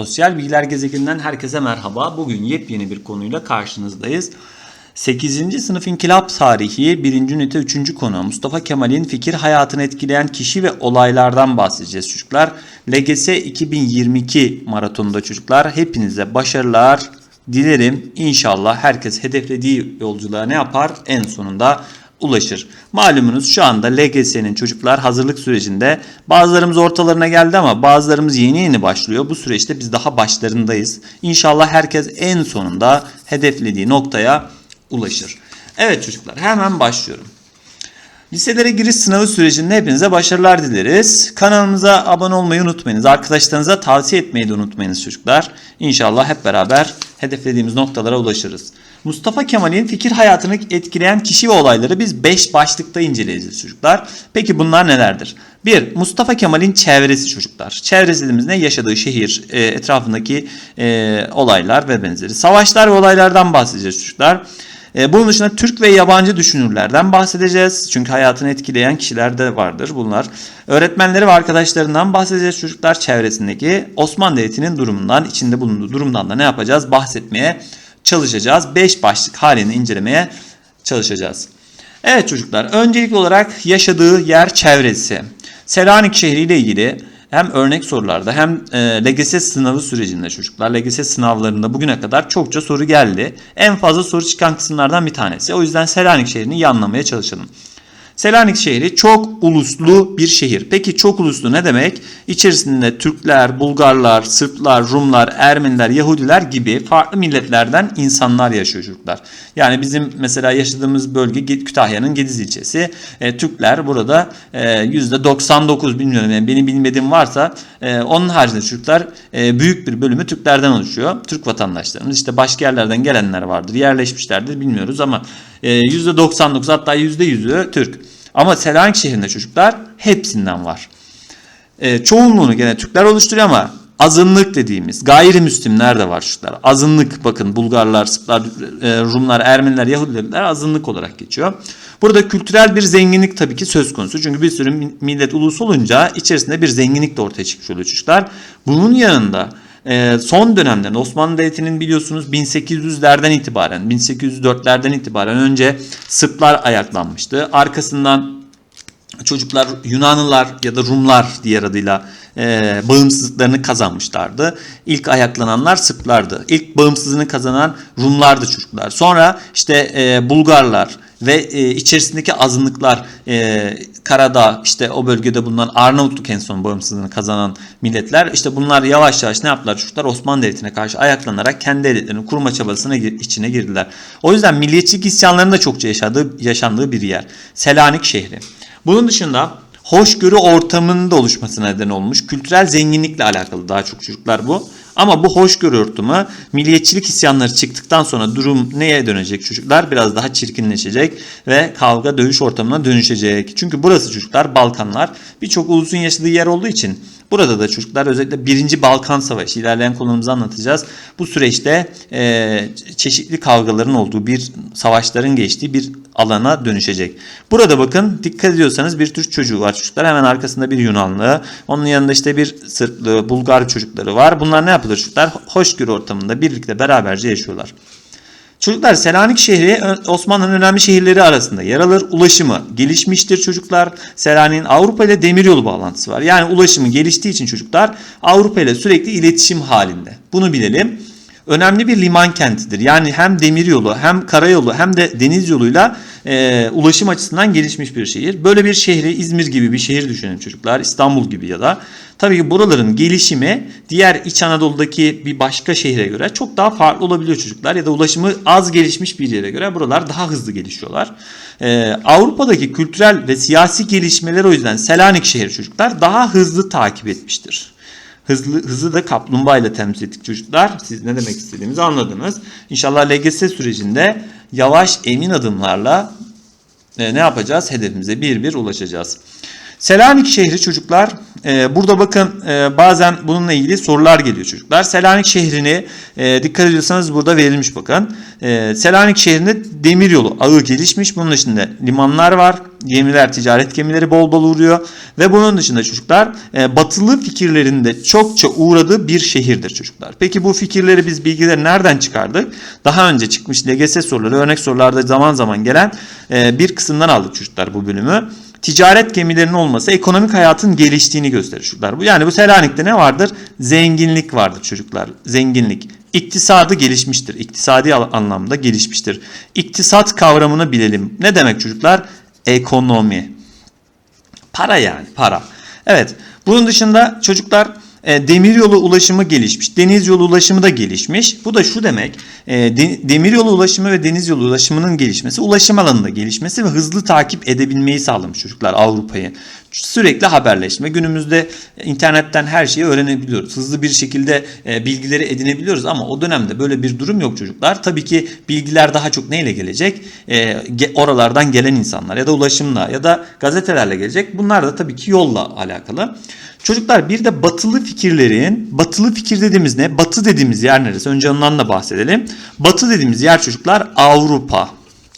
Sosyal Bilgiler Gezegeninden herkese merhaba. Bugün yepyeni bir konuyla karşınızdayız. 8. sınıf İnkılap Tarihi 1. ünite 3. konu Mustafa Kemal'in fikir hayatını etkileyen kişi ve olaylardan bahsedeceğiz çocuklar. LGS 2022 maratonunda çocuklar hepinize başarılar dilerim. İnşallah herkes hedeflediği yolculuğa ne yapar? En sonunda ulaşır. Malumunuz şu anda LGS'nin çocuklar hazırlık sürecinde bazılarımız ortalarına geldi ama bazılarımız yeni yeni başlıyor. Bu süreçte biz daha başlarındayız. İnşallah herkes en sonunda hedeflediği noktaya ulaşır. Evet çocuklar hemen başlıyorum. Liselere giriş sınavı sürecinde hepinize başarılar dileriz. Kanalımıza abone olmayı unutmayınız. Arkadaşlarınıza tavsiye etmeyi de unutmayınız çocuklar. İnşallah hep beraber hedeflediğimiz noktalara ulaşırız. Mustafa Kemal'in fikir hayatını etkileyen kişi ve olayları biz 5 başlıkta inceleyeceğiz çocuklar. Peki bunlar nelerdir? 1. Mustafa Kemal'in çevresi çocuklar. Çevresi dediğimiz ne? Yaşadığı şehir, e, etrafındaki e, olaylar ve benzeri. Savaşlar ve olaylardan bahsedeceğiz çocuklar. E, bunun dışında Türk ve yabancı düşünürlerden bahsedeceğiz. Çünkü hayatını etkileyen kişiler de vardır bunlar. Öğretmenleri ve arkadaşlarından bahsedeceğiz çocuklar çevresindeki. Osmanlı Devleti'nin durumundan, içinde bulunduğu durumdan da ne yapacağız? Bahsetmeye çalışacağız. 5 başlık halini incelemeye çalışacağız. Evet çocuklar öncelikli olarak yaşadığı yer çevresi. Selanik şehri ile ilgili hem örnek sorularda hem e, LGS sınavı sürecinde çocuklar LGS sınavlarında bugüne kadar çokça soru geldi. En fazla soru çıkan kısımlardan bir tanesi. O yüzden Selanik şehrini iyi anlamaya çalışalım. Selanik şehri çok uluslu bir şehir. Peki çok uluslu ne demek? İçerisinde Türkler, Bulgarlar, Sırplar, Rumlar, Ermeniler, Yahudiler gibi farklı milletlerden insanlar yaşıyor çocuklar. Yani bizim mesela yaşadığımız bölge Kütahya'nın Gediz ilçesi. E, Türkler burada e, %99 bilmiyorum yani benim bilmediğim varsa e, onun haricinde çocuklar e, büyük bir bölümü Türklerden oluşuyor. Türk vatandaşlarımız işte başka yerlerden gelenler vardır yerleşmişlerdir bilmiyoruz ama e, %99 hatta %100'ü Türk. Ama Selanik şehrinde çocuklar hepsinden var. E, çoğunluğunu gene Türkler oluşturuyor ama azınlık dediğimiz gayrimüslimler de var çocuklar. Azınlık bakın Bulgarlar, Sırplar, e, Rumlar, Ermeniler, Yahudiler azınlık olarak geçiyor. Burada kültürel bir zenginlik tabii ki söz konusu. Çünkü bir sürü millet ulus olunca içerisinde bir zenginlik de ortaya çıkmış oluyor çocuklar. Bunun yanında e, son dönemde Osmanlı Devleti'nin biliyorsunuz 1800'lerden itibaren 1804'lerden itibaren önce Sırplar ayaklanmıştı. Arkasından çocuklar Yunanlılar ya da Rumlar diğer adıyla e, bağımsızlıklarını kazanmışlardı. İlk ayaklananlar Sırplardı. İlk bağımsızlığını kazanan Rumlardı çocuklar. Sonra işte e, Bulgarlar ve e, içerisindeki azınlıklar e, Karadağ işte o bölgede bulunan Arnavutluk en son bağımsızlığını kazanan milletler işte bunlar yavaş yavaş ne yaptılar çocuklar Osmanlı Devleti'ne karşı ayaklanarak kendi devletlerini kurma çabasına içine girdiler. O yüzden milliyetçilik isyanlarının da çokça yaşadığı, yaşandığı bir yer. Selanik şehri. Bunun dışında hoşgörü ortamının da oluşmasına neden olmuş. Kültürel zenginlikle alakalı daha çok çocuklar bu. Ama bu hoşgörü ortamı milliyetçilik isyanları çıktıktan sonra durum neye dönecek çocuklar? Biraz daha çirkinleşecek ve kavga dövüş ortamına dönüşecek. Çünkü burası çocuklar Balkanlar birçok ulusun yaşadığı yer olduğu için Burada da çocuklar özellikle 1. Balkan Savaşı ilerleyen konularımızı anlatacağız. Bu süreçte e, çeşitli kavgaların olduğu bir savaşların geçtiği bir alana dönüşecek. Burada bakın dikkat ediyorsanız bir Türk çocuğu var çocuklar. Hemen arkasında bir Yunanlı. Onun yanında işte bir Sırplı, Bulgar çocukları var. Bunlar ne yapılır çocuklar? Hoşgörü ortamında birlikte beraberce yaşıyorlar. Çocuklar Selanik şehri Osmanlı'nın önemli şehirleri arasında yer alır. Ulaşımı gelişmiştir çocuklar. Selanik'in Avrupa ile demiryolu bağlantısı var. Yani ulaşımı geliştiği için çocuklar Avrupa ile sürekli iletişim halinde. Bunu bilelim. Önemli bir liman kentidir. Yani hem demiryolu hem karayolu hem de deniz yoluyla e, ulaşım açısından gelişmiş bir şehir. Böyle bir şehri İzmir gibi bir şehir düşünün çocuklar. İstanbul gibi ya da. Tabii ki buraların gelişimi diğer İç Anadolu'daki bir başka şehre göre çok daha farklı olabiliyor çocuklar. Ya da ulaşımı az gelişmiş bir yere göre buralar daha hızlı gelişiyorlar. Ee, Avrupa'daki kültürel ve siyasi gelişmeler o yüzden Selanik şehri çocuklar daha hızlı takip etmiştir. Hızlı, hızı da kaplumbağa temsil ettik çocuklar. Siz ne demek istediğimizi anladınız. İnşallah LGS sürecinde yavaş emin adımlarla e, ne yapacağız? Hedefimize bir bir ulaşacağız. Selanik şehri çocuklar e, burada bakın e, bazen bununla ilgili sorular geliyor çocuklar. Selanik şehrini e, dikkat ediyorsanız burada verilmiş bakın. E, Selanik şehrinde demiryolu ağı gelişmiş. Bunun dışında limanlar var. Gemiler, ticaret gemileri bol bol uğruyor. Ve bunun dışında çocuklar e, batılı fikirlerinde çokça uğradığı bir şehirdir çocuklar. Peki bu fikirleri biz bilgileri nereden çıkardık? Daha önce çıkmış LGS soruları, örnek sorularda zaman zaman gelen e, bir kısımdan aldık çocuklar bu bölümü ticaret gemilerinin olması ekonomik hayatın geliştiğini gösterir çocuklar. Yani bu Selanik'te ne vardır? Zenginlik vardır çocuklar. Zenginlik. İktisadı gelişmiştir. İktisadi anlamda gelişmiştir. İktisat kavramını bilelim. Ne demek çocuklar? Ekonomi. Para yani para. Evet. Bunun dışında çocuklar e, demiryolu ulaşımı gelişmiş. Deniz yolu ulaşımı da gelişmiş. Bu da şu demek. E, de, demiryolu ulaşımı ve deniz yolu ulaşımının gelişmesi, ulaşım alanında gelişmesi ve hızlı takip edebilmeyi sağlamış çocuklar Avrupa'yı. Sürekli haberleşme. Günümüzde internetten her şeyi öğrenebiliyoruz. Hızlı bir şekilde e, bilgileri edinebiliyoruz ama o dönemde böyle bir durum yok çocuklar. Tabii ki bilgiler daha çok neyle gelecek? E, oralardan gelen insanlar ya da ulaşımla ya da gazetelerle gelecek. Bunlar da tabii ki yolla alakalı. Çocuklar bir de batılı fikirlerin, batılı fikir dediğimiz ne? Batı dediğimiz yer neresi? Önce ondan da bahsedelim. Batı dediğimiz yer çocuklar Avrupa.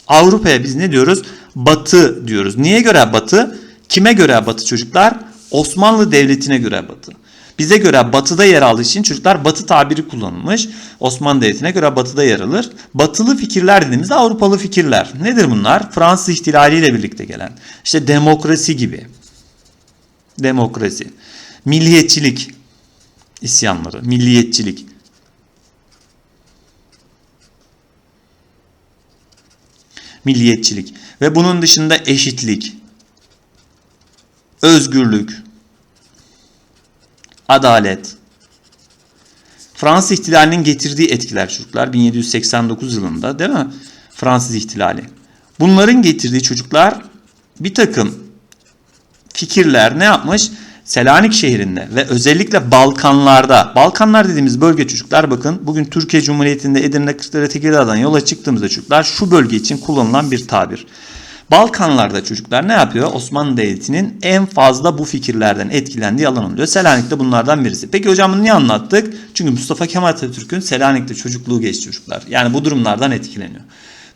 Avrupa'ya biz ne diyoruz? Batı diyoruz. Niye göre batı? Kime göre batı çocuklar? Osmanlı Devleti'ne göre batı. Bize göre batıda yer aldığı için çocuklar batı tabiri kullanılmış. Osmanlı Devleti'ne göre batıda yer alır. Batılı fikirler dediğimizde Avrupalı fikirler. Nedir bunlar? Fransız ihtilaliyle birlikte gelen. İşte demokrasi gibi. Demokrasi. Milliyetçilik isyanları, milliyetçilik. Milliyetçilik ve bunun dışında eşitlik, özgürlük, adalet, Fransız ihtilalinin getirdiği etkiler çocuklar 1789 yılında değil mi? Fransız ihtilali. Bunların getirdiği çocuklar bir takım fikirler ne yapmış? Selanik şehrinde ve özellikle Balkanlarda, Balkanlar dediğimiz bölge çocuklar bakın bugün Türkiye Cumhuriyeti'nde Edirne, Kırklareli, Tekirdağ'dan yola çıktığımızda çocuklar şu bölge için kullanılan bir tabir. Balkanlarda çocuklar ne yapıyor? Osmanlı Devleti'nin en fazla bu fikirlerden etkilendiği alan oluyor. Selanik'te bunlardan birisi. Peki hocam bunu niye anlattık? Çünkü Mustafa Kemal Atatürk'ün Selanik'te çocukluğu geçti çocuklar. Yani bu durumlardan etkileniyor.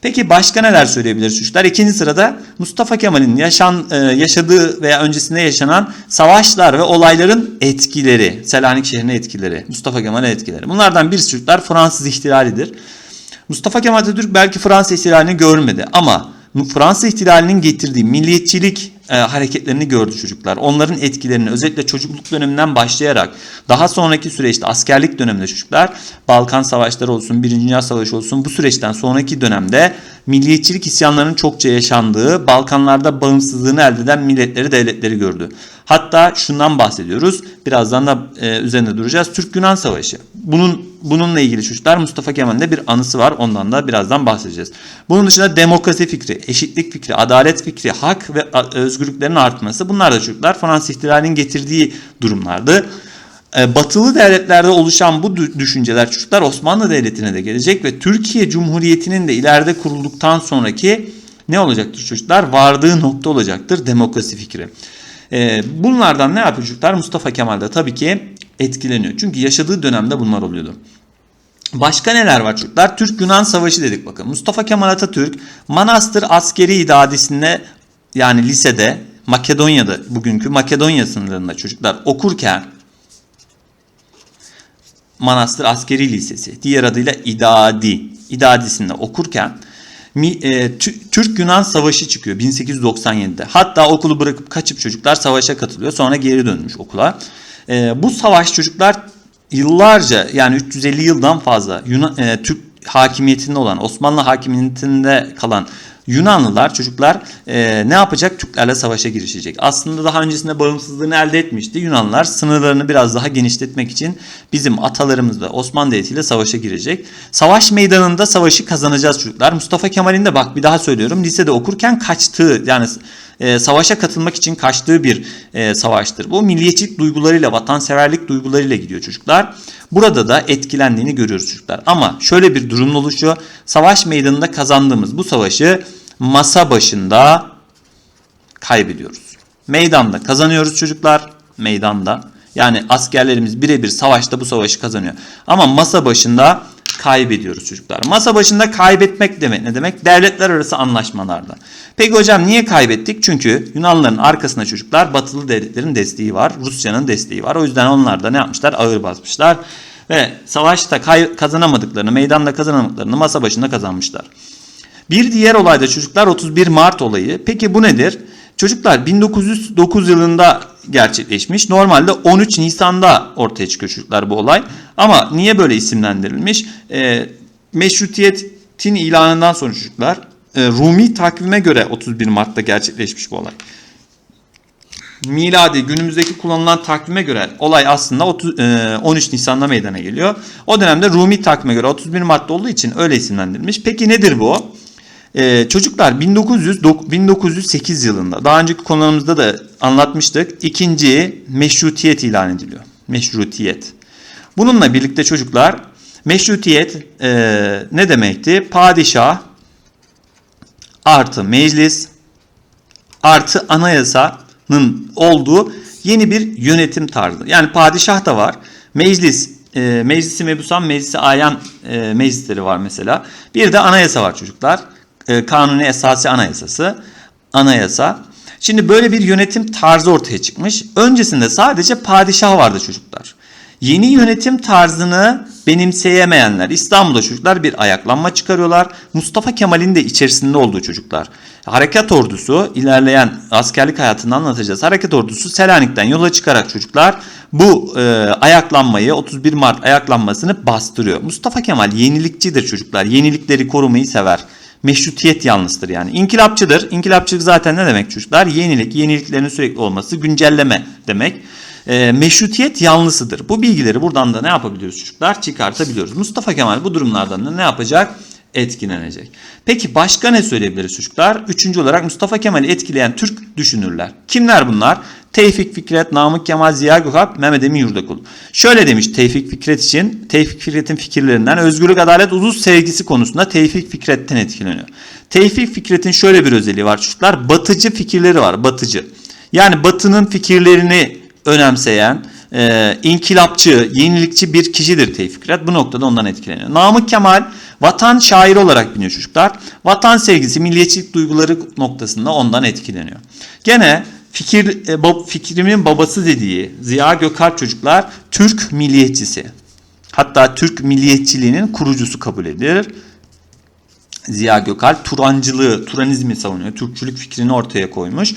Peki başka neler söyleyebiliriz çocuklar? İkinci sırada Mustafa Kemal'in yaşan, e, yaşadığı veya öncesinde yaşanan savaşlar ve olayların etkileri, Selanik şehrine etkileri, Mustafa Kemal'e etkileri. Bunlardan birisi çocuklar Fransız ihtilalidir. Mustafa Kemal Atatürk belki Fransız ihtilalini görmedi ama Fransız ihtilalinin getirdiği milliyetçilik e, hareketlerini gördü çocuklar. Onların etkilerini özellikle çocukluk döneminden başlayarak daha sonraki süreçte askerlik döneminde çocuklar Balkan savaşları olsun, Birinci Dünya Savaşı olsun bu süreçten sonraki dönemde milliyetçilik isyanlarının çokça yaşandığı Balkanlarda bağımsızlığını elde eden milletleri devletleri gördü. Hatta şundan bahsediyoruz. Birazdan da e, üzerinde duracağız. Türk-Yunan Savaşı. Bunun bununla ilgili çocuklar Mustafa Kemal'in de bir anısı var. Ondan da birazdan bahsedeceğiz. Bunun dışında demokrasi fikri, eşitlik fikri, adalet fikri, hak ve özgürlüklerin artması bunlar da çocuklar Fransız ihtilalinin getirdiği durumlardı. E, batılı devletlerde oluşan bu düşünceler çocuklar Osmanlı Devleti'ne de gelecek ve Türkiye Cumhuriyeti'nin de ileride kurulduktan sonraki ne olacaktır çocuklar? Vardığı nokta olacaktır demokrasi fikri. E, bunlardan ne yapıyor çocuklar? Mustafa Kemal de tabii ki etkileniyor. Çünkü yaşadığı dönemde bunlar oluyordu. Başka neler var çocuklar? Türk-Yunan Savaşı dedik bakın. Mustafa Kemal Atatürk Manastır Askeri İdadisi'nde yani lisede Makedonya'da bugünkü Makedonya sınırlarında çocuklar okurken Manastır Askeri Lisesi diğer adıyla İdadi İdadisi'nde okurken e, Türk-Yunan Savaşı çıkıyor 1897'de. Hatta okulu bırakıp kaçıp çocuklar savaşa katılıyor. Sonra geri dönmüş okula. E, bu savaş çocuklar yıllarca yani 350 yıldan fazla Yunan, e, Türk hakimiyetinde olan Osmanlı hakimiyetinde kalan Yunanlılar çocuklar e, ne yapacak? Türklerle savaşa girişecek. Aslında daha öncesinde bağımsızlığını elde etmişti. Yunanlılar sınırlarını biraz daha genişletmek için bizim atalarımız da Osmanlı Devleti ile savaşa girecek. Savaş meydanında savaşı kazanacağız çocuklar. Mustafa Kemal'in de bak bir daha söylüyorum lisede okurken kaçtığı yani e, savaşa katılmak için kaçtığı bir e, savaştır. Bu milliyetçilik duygularıyla, vatanseverlik duygularıyla gidiyor çocuklar. Burada da etkilendiğini görüyoruz çocuklar. Ama şöyle bir durum oluşuyor. Savaş meydanında kazandığımız bu savaşı masa başında kaybediyoruz. Meydanda kazanıyoruz çocuklar. Meydanda. Yani askerlerimiz birebir savaşta bu savaşı kazanıyor. Ama masa başında kaybediyoruz çocuklar. Masa başında kaybetmek demek ne demek? Devletler arası anlaşmalarda. Peki hocam niye kaybettik? Çünkü Yunanlıların arkasında çocuklar batılı devletlerin desteği var. Rusya'nın desteği var. O yüzden onlar da ne yapmışlar? Ağır basmışlar. Ve savaşta kazanamadıklarını, meydanda kazanamadıklarını masa başında kazanmışlar. Bir diğer olay da çocuklar 31 Mart olayı. Peki bu nedir? Çocuklar 1909 yılında gerçekleşmiş. Normalde 13 Nisan'da ortaya çıkıyor çocuklar bu olay. Ama niye böyle isimlendirilmiş? Ee, meşrutiyetin ilanından sonra çocuklar e, Rumi takvime göre 31 Mart'ta gerçekleşmiş bu olay. Miladi günümüzdeki kullanılan takvime göre olay aslında 30, e, 13 Nisan'da meydana geliyor. O dönemde Rumi takvime göre 31 Mart'ta olduğu için öyle isimlendirilmiş. Peki nedir bu? Ee, çocuklar 1900, dok- 1908 yılında daha önceki konularımızda da anlatmıştık. İkinci meşrutiyet ilan ediliyor. Meşrutiyet. Bununla birlikte çocuklar meşrutiyet e, ne demekti? Padişah artı meclis artı anayasanın olduğu yeni bir yönetim tarzı. Yani padişah da var. Meclis, e, meclisi mebusan, meclisi ayan e, meclisleri var mesela. Bir de anayasa var çocuklar. E, kanuni esası anayasası. Anayasa. Şimdi böyle bir yönetim tarzı ortaya çıkmış. Öncesinde sadece padişah vardı çocuklar. Yeni yönetim tarzını benimseyemeyenler İstanbul'da çocuklar bir ayaklanma çıkarıyorlar. Mustafa Kemal'in de içerisinde olduğu çocuklar. Harekat ordusu ilerleyen askerlik hayatını anlatacağız. Harekat ordusu Selanik'ten yola çıkarak çocuklar bu e, ayaklanmayı 31 Mart ayaklanmasını bastırıyor. Mustafa Kemal yenilikçidir çocuklar. Yenilikleri korumayı sever. Meşrutiyet yanlısıdır yani. İnkılapçıdır. İnkılapçılık zaten ne demek çocuklar? Yenilik, yeniliklerin sürekli olması, güncelleme demek. E, meşrutiyet yanlısıdır. Bu bilgileri buradan da ne yapabiliyoruz çocuklar? Çıkartabiliyoruz. Mustafa Kemal bu durumlardan da ne yapacak? Etkilenecek. Peki başka ne söyleyebiliriz çocuklar? Üçüncü olarak Mustafa Kemal'i etkileyen Türk düşünürler. Kimler bunlar? Tevfik Fikret, Namık Kemal, Ziya Gökalp, Mehmet Emin Yurdakul. Şöyle demiş Tevfik Fikret için, Tevfik Fikret'in fikirlerinden özgürlük, adalet, uzun sevgisi konusunda Tevfik Fikret'ten etkileniyor. Tevfik Fikret'in şöyle bir özelliği var çocuklar. Batıcı fikirleri var, batıcı. Yani batının fikirlerini önemseyen, e, inkılapçı, yenilikçi bir kişidir Tevfik Fikret. Bu noktada ondan etkileniyor. Namık Kemal vatan şairi olarak biliniyor çocuklar. Vatan sevgisi, milliyetçilik duyguları noktasında ondan etkileniyor. Gene fikir e, bab- fikrimin babası dediği Ziya Gökalp çocuklar Türk milliyetçisi. Hatta Türk milliyetçiliğinin kurucusu kabul edilir. Ziya Gökalp Turancılığı, Turanizmi savunuyor. Türkçülük fikrini ortaya koymuş.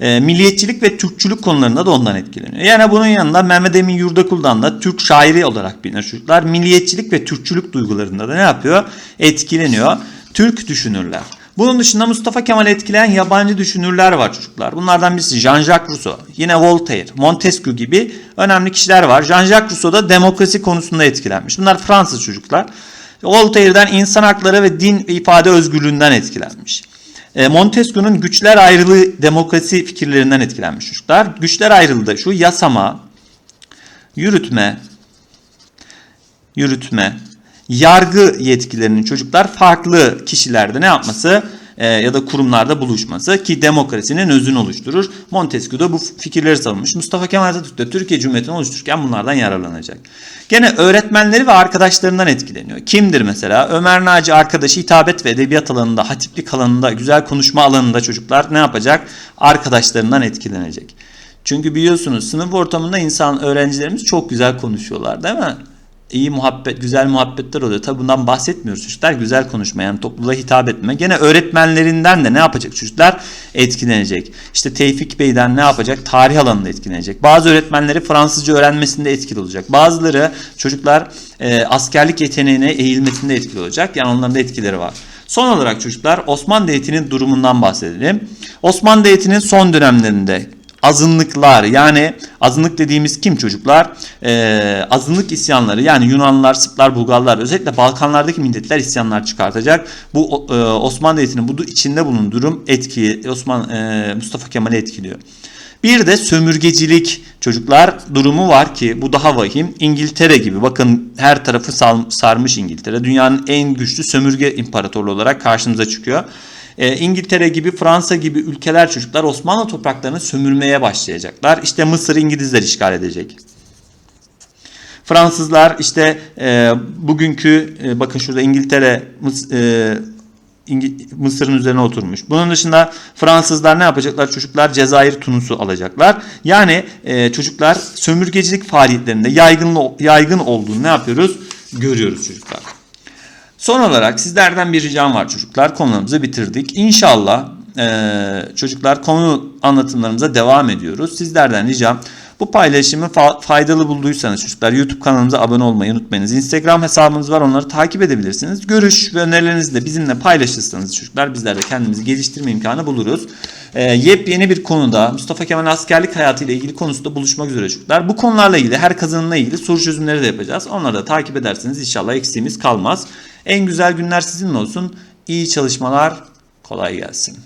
E, milliyetçilik ve Türkçülük konularında da ondan etkileniyor. Yani bunun yanında Mehmet Emin Yurdakul'dan da Türk şairi olarak bilinir çocuklar. Milliyetçilik ve Türkçülük duygularında da ne yapıyor? Etkileniyor. Türk düşünürler. Bunun dışında Mustafa Kemal'i etkileyen yabancı düşünürler var çocuklar. Bunlardan birisi Jean-Jacques Rousseau, yine Voltaire, Montesquieu gibi önemli kişiler var. Jean-Jacques Rousseau da demokrasi konusunda etkilenmiş. Bunlar Fransız çocuklar. Voltaire'den insan hakları ve din ifade özgürlüğünden etkilenmiş. E, Montesquieu'nun güçler ayrılığı demokrasi fikirlerinden etkilenmiş çocuklar. Güçler ayrılığı da şu yasama, yürütme, yürütme, yargı yetkilerinin çocuklar farklı kişilerde ne yapması e, ya da kurumlarda buluşması ki demokrasinin özünü oluşturur. Montesquieu da bu fikirleri savunmuş. Mustafa Kemal Atatürk de Türkiye Cumhuriyeti'ni oluştururken bunlardan yararlanacak. Gene öğretmenleri ve arkadaşlarından etkileniyor. Kimdir mesela? Ömer Naci arkadaşı hitabet ve edebiyat alanında, hatiplik alanında, güzel konuşma alanında çocuklar ne yapacak? Arkadaşlarından etkilenecek. Çünkü biliyorsunuz sınıf ortamında insan öğrencilerimiz çok güzel konuşuyorlar değil mi? İyi muhabbet, güzel muhabbetler oluyor. Tabi bundan bahsetmiyoruz çocuklar. Güzel konuşma yani topluluğa hitap etme. Gene öğretmenlerinden de ne yapacak çocuklar? Etkilenecek. İşte Tevfik Bey'den ne yapacak? Tarih alanında etkilenecek. Bazı öğretmenleri Fransızca öğrenmesinde etkili olacak. Bazıları çocuklar e, askerlik yeteneğine eğilmesinde etkili olacak. Yani onların da etkileri var. Son olarak çocuklar Osmanlı Devleti'nin durumundan bahsedelim. Osmanlı Devleti'nin son dönemlerinde azınlıklar yani azınlık dediğimiz kim çocuklar? Ee, azınlık isyanları yani Yunanlılar, Sırplar, Bulgarlar özellikle Balkanlardaki milletler isyanlar çıkartacak. Bu e, Osmanlı Devleti'nin bu içinde bulunduğu durum etki Osman e, Mustafa Kemal'i etkiliyor. Bir de sömürgecilik çocuklar durumu var ki bu daha vahim. İngiltere gibi bakın her tarafı sarmış İngiltere. Dünyanın en güçlü sömürge imparatorluğu olarak karşımıza çıkıyor. E, İngiltere gibi Fransa gibi ülkeler çocuklar Osmanlı topraklarını sömürmeye başlayacaklar. İşte Mısır İngilizler işgal edecek. Fransızlar işte e, bugünkü e, bakın şurada İngiltere e, Mısır'ın üzerine oturmuş. Bunun dışında Fransızlar ne yapacaklar? Çocuklar Cezayir, Tunus'u alacaklar. Yani e, çocuklar sömürgecilik faaliyetlerinde yaygın yaygın olduğunu ne yapıyoruz? Görüyoruz çocuklar. Son olarak sizlerden bir ricam var çocuklar. Konularımızı bitirdik. İnşallah eee, çocuklar konu anlatımlarımıza devam ediyoruz. Sizlerden ricam bu paylaşımı fa- faydalı bulduysanız çocuklar YouTube kanalımıza abone olmayı unutmayınız. Instagram hesabımız var onları takip edebilirsiniz. Görüş ve önerilerinizi de bizimle paylaşırsanız çocuklar bizler de kendimizi geliştirme imkanı buluruz. Eee, yepyeni bir konuda Mustafa Kemal askerlik hayatı ile ilgili konusunda buluşmak üzere çocuklar. Bu konularla ilgili her kazanımla ilgili soru çözümleri de yapacağız. Onları da takip ederseniz inşallah eksiğimiz kalmaz. En güzel günler sizinle olsun. İyi çalışmalar. Kolay gelsin.